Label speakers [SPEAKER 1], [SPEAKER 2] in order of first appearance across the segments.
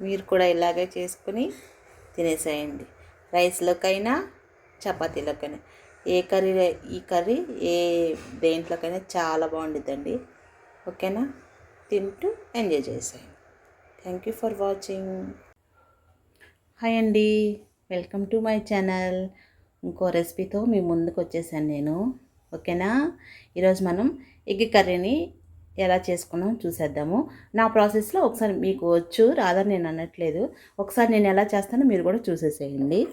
[SPEAKER 1] మీరు కూడా ఇలాగే చేసుకుని తినేసేయండి. రైస్లోకైనా చపాతీలోకైనా. ఏ కర్రీ ఈ కర్రీ ఏ దేంట్లోకైనా చాలా బాగుంటుందండి ఓకేనా? తింటూ ఎంజాయ్ చేసేయండి. Thank you for watching. Hi అండి. Welcome to my channel. ఇంకో రెసిపీతో మీ ముందుకు వచ్చేసాను నేను. ఓకేనా? ఈరోజు మనం ఎగ్ కర్రీని ఎలా చేసుకున్నాం చూసేద్దాము. నా ప్రాసెస్లో ఒకసారి మీకు వచ్చు రాదని నేను అనట్లేదు. ఒకసారి నేను ఎలా చేస్తానో మీరు కూడా చూసేసేయండి.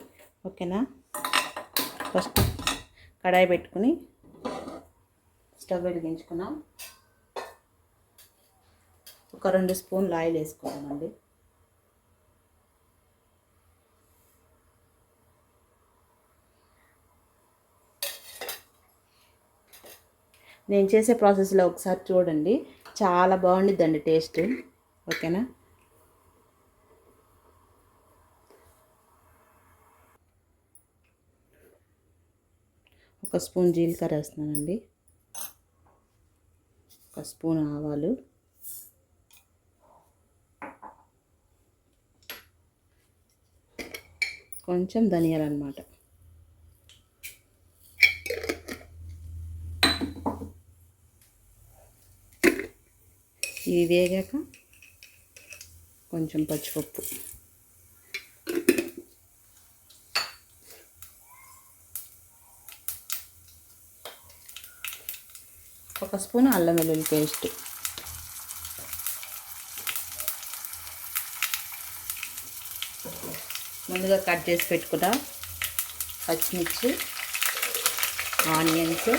[SPEAKER 1] ఓకేనా? ఫస్ట్ కడాయి పెట్టుకుని స్టవ్ వెలిగించుకున్నాం. ఒక రెండు స్పూన్లు ఆయిల్ వేసుకున్నామండి నేను చేసే ప్రాసెస్లో ఒకసారి చూడండి. చాలా బాగుండిద్దండి టేస్ట్. ఓకేనా? ఒక స్పూన్ జీలకర్ర వేస్తున్నానండి. ఒక స్పూన్ ఆవాలు. కొంచెం ధనియాలు అనమాట ఇవి వేగాక కొంచెం పచ్చిపప్పు. ఒక స్పూన్ అల్లం వెల్లుల్లి పేస్ట్. ముందుగా కట్ చేసి పెట్టుకున్న పచ్చిమిర్చి ఆనియన్స్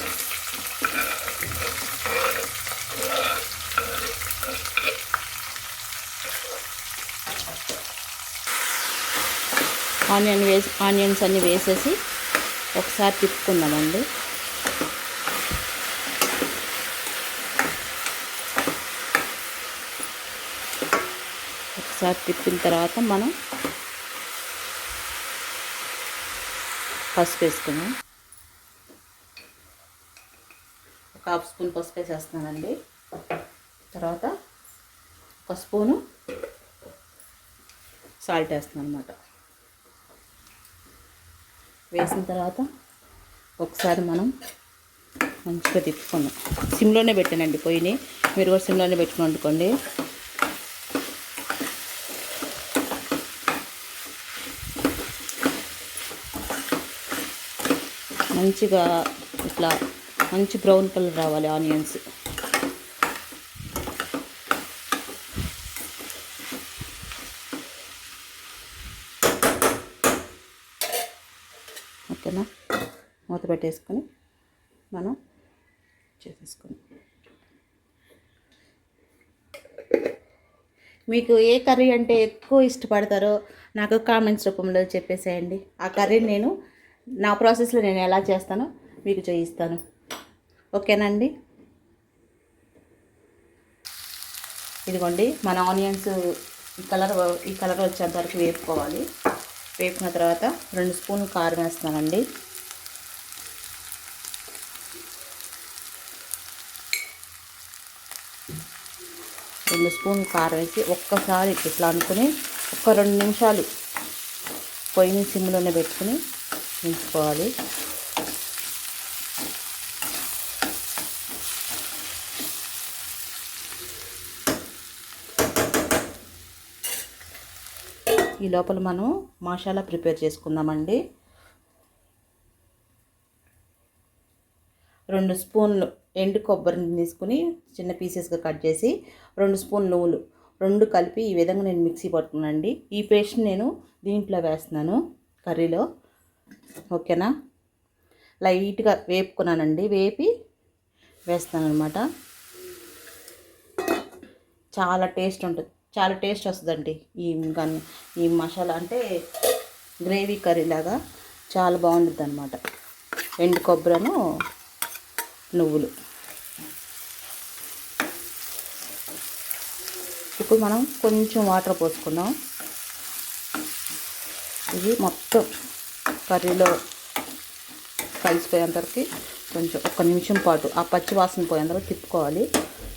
[SPEAKER 1] ఆనియన్ వేసి ఆనియన్స్ అన్నీ వేసేసి ఒకసారి తిప్పుకుందామండి. ఒకసారి తిప్పిన తర్వాత మనం పసుపు వేసుకున్నాం ఒక హాఫ్ స్పూన్ పసుపు వేసేస్తున్నానండి. తర్వాత ఒక స్పూను సాల్ట్ వేస్తున్నాను అనమాట వేసిన తర్వాత ఒకసారి మనం మంచిగా తిప్పుకుందాం. సిమ్లోనే పెట్టానండి పొయ్యిని. మీరు కూడా సిమ్లోనే పెట్టుకుని వండుకోండి. మంచిగా ఇట్లా మంచి బ్రౌన్ కలర్ రావాలి ఆనియన్స్ ఓకేనా మూత పెట్టేసుకొని మనం చేసేసుకొని మీకు ఏ కర్రీ అంటే ఎక్కువ ఇష్టపడతారో నాకు కామెంట్స్ రూపంలో చెప్పేసేయండి. ఆ కర్రీని నేను నా ప్రాసెస్లో నేను ఎలా చేస్తానో మీకు చేయిస్తాను ఓకేనండి? ఇదిగోండి మన ఆనియన్స్ ఈ కలర్ ఈ కలర్ వచ్చేంత వరకు వేపుకోవాలి. వేపుకున్న తర్వాత రెండు స్పూన్లు కారం వేస్తానండి రెండు స్పూన్ కారం వేసి ఒక్కసారి ఇట్లా అనుకుని ఒక రెండు నిమిషాలు పొయ్యిని సిమ్లోనే పెట్టుకుని ఉంచుకోవాలి. ఈ లోపల మనం మసాలా ప్రిపేర్ చేసుకుందామండి. రెండు స్పూన్లు ఎండు కొబ్బరిని తీసుకుని చిన్న పీసెస్గా కట్ చేసి రెండు స్పూన్ నువ్వులు రెండు కలిపి ఈ విధంగా నేను మిక్సీ పట్టుకున్నానండి. ఈ పేస్ట్ నేను దీంట్లో వేస్తున్నాను కర్రీలో. ఓకేనా? లైట్గా వేపుకున్నానండి. వేపి వేస్తాను అనమాట చాలా టేస్ట్ ఉంటుంది. చాలా టేస్ట్ వస్తుందండి. ఈ గన్ ఈ మసాలా అంటే గ్రేవీ కర్రీ లాగా చాలా బాగుంటుంది అనమాట ఎండు కొబ్బరను నువ్వులు. ఇప్పుడు మనం కొంచెం వాటర్ పోసుకుందాం. ఇది మొత్తం కర్రీలో కలిసిపోయేంతవరకు కొంచెం ఒక నిమిషం పాటు ఆ పచ్చి వాసన పోయేంతవరకు తిప్పుకోవాలి.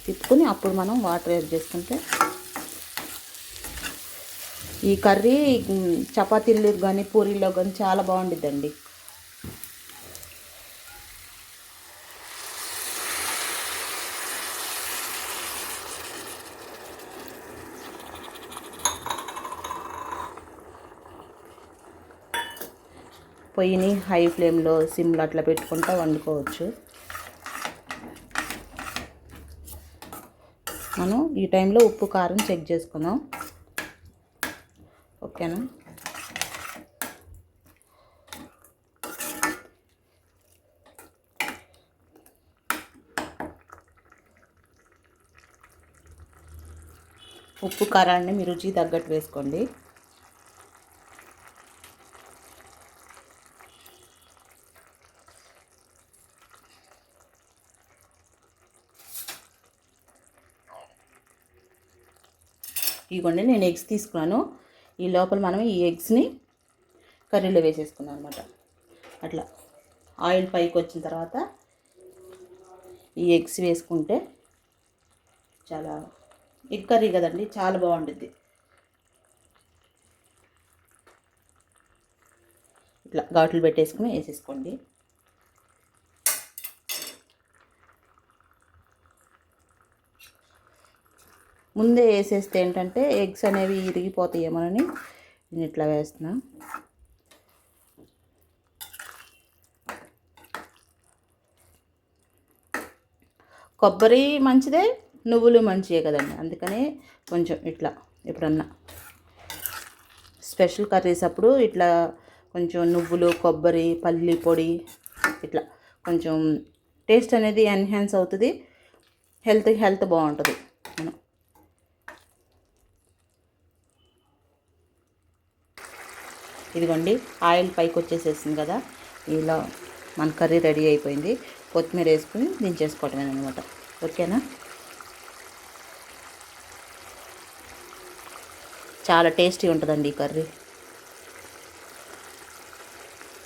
[SPEAKER 1] తిప్పుకొని అప్పుడు మనం వాటర్ యాడ్ చేసుకుంటే ఈ కర్రీ చపాతీల్లో చపాతీలు కానీ పూరీలో కానీ చాలా బాగుండిద్దండి. పొయ్యిని హై ఫ్లేమ్లో సిమ్లో అట్లా పెట్టుకుంటా వండుకోవచ్చు. మనం ఈ టైంలో ఉప్పు కారం చెక్ చేసుకుందాం. ఓకేనా? ఉప్పు కారాన్ని మీ రుచి తగ్గట్టు వేసుకోండి. ఇదిగోండి నేను ఎగ్స్ తీసుకున్నాను. ఈ లోపల మనం ఈ ఎగ్స్ని కర్రీలో వేసేసుకున్నాం అనమాట అట్లా ఆయిల్ పైకి వచ్చిన తర్వాత ఈ ఎగ్స్ వేసుకుంటే చాలా ఎగ్ కర్రీ కదండి చాలా బాగుంటుంది ఇట్లా ఘాట్లు పెట్టేసుకుని వేసేసుకోండి. ముందే వేసేస్తే ఏంటంటే ఎగ్స్ అనేవి ఇరిగిపోతాయేమోనని నేను ఇట్లా వేస్తున్నా. కొబ్బరి మంచిదే నువ్వులు మంచివే కదండి. అందుకనే కొంచెం ఇట్లా ఎప్పుడన్నా స్పెషల్ కర్రీస్ అప్పుడు ఇట్లా కొంచెం నువ్వులు కొబ్బరి పల్లి పొడి ఇట్లా కొంచెం టేస్ట్ అనేది ఎన్హాన్స్ అవుతుంది. హెల్త్ హెల్త్ బాగుంటుంది మనం ఇదిగోండి ఆయిల్ పైకి వచ్చేసేసింది కదా. ఇలా మన కర్రీ రెడీ అయిపోయింది. కొత్తిమీర వేసుకుని దించేసుకోవటమే అనమాట ఓకేనా? చాలా టేస్టీ ఉంటుందండి ఈ కర్రీ.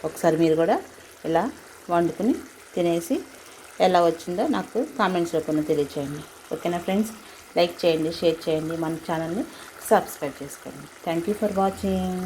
[SPEAKER 1] ఒకసారి మీరు కూడా ఇలా వండుకుని తినేసి ఎలా వచ్చిందో నాకు కామెంట్స్ రూపంలో తెలియచేయండి. ఓకేనా ఫ్రెండ్స్? లైక్ చేయండి షేర్ చేయండి. మన ఛానల్ని సబ్స్క్రైబ్ చేసుకోండి. Thank you for watching